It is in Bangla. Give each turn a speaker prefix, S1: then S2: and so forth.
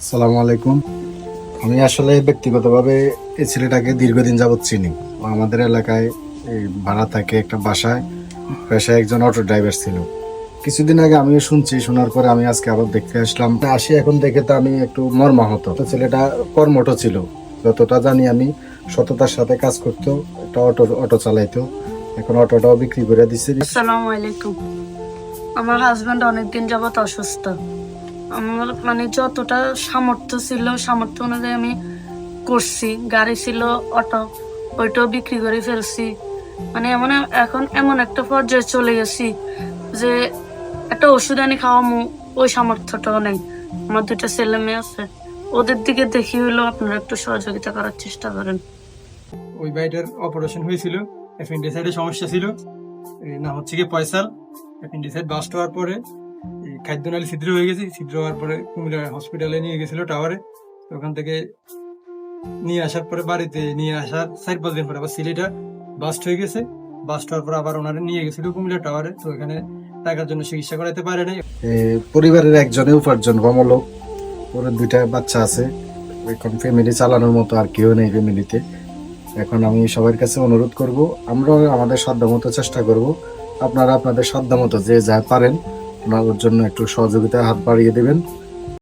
S1: আসসালামু আলাইকুম। আমি আসলে ব্যক্তিগতভাবে এই ছেলেটাকে দীর্ঘদিন যাবৎ চিনি। আমাদের এলাকায় এই ভাড়া থাকে একটা বাসায়। পেশায় একজন অটো ড্রাইভার ছিল। কিছুদিন আগে আমিও শুনছি, শোনার পরে আমি আজকে আবার দেখতে আসলাম। আসি এখন দেখে তো আমি একটু মর্মাহত। তো ছেলেটা কর্মঠ ছিল। যতটা জানি আমি, সততার সাথে কাজ করতো, একটা অটো অটো চালাইতো। এখন অটোটাও বিক্রি করে দিচ্ছে
S2: আসসালামু আলাইকুম। আমার হাজব্যান্ড অনেকদিন যাবত অসুস্থ। আমার মানে যতটা সামর্থ্য ছিল, সামর্থ্য অনুযায়ী আমি করছি। গাড়ি ছিল, অটো, ওইটাও বিক্রি করে ফেলছি। মানে এমন এখন এমন একটা পর্যায়ে চলে গেছি যে একটা ওষুধ আনি খাওয়ামু, ওই সামর্থ্যটাও নেই। আমার দুটা ছেলে মেয়ে আছে। ওদের দিকে দেখি হইল আপনারা একটু সহযোগিতা করার চেষ্টা করেন।
S3: ওই ভাইটার অপারেশন হয়েছিল অ্যাপেন্ডিসাইডের সমস্যা ছিল। না হচ্ছে কি পয়সাল অ্যাপেন্ডিসাইড বাস্ট হওয়ার পরে খাদ্যনালী ছিদ্র হয়ে গেছে। ছিদ্র হওয়ার পরে কুমিল্লা হসপিটালে নিয়ে গেছিল টাওয়ারে ওখান থেকে নিয়ে আসার পরে বাড়িতে নিয়ে আসার চার পাঁচ দিন পরে আবার সিলেটা বাস্ট হয়ে গেছে। বাস্ট হওয়ার পর আবার ওনারা নিয়ে গেছিল কুমিল্লা টাওয়ারে তো এখানে টাকার জন্য চিকিৎসা করাতে পারে নাই।
S1: পরিবারের একজনে উপার্জন কমলোক ওর দুইটা বাচ্চা আছে। এখন ফ্যামিলি চালানোর মতো আর কেউ নেই ফ্যামিলিতে এখন আমি সবার কাছে অনুরোধ করব, আমরাও আমাদের সাধ্য মতো চেষ্টা করব। আপনারা আপনাদের সাধ্য মতো যে যা পারেন ওনার জন্য একটু সহযোগিতা হাত বাড়িয়ে দেবেন।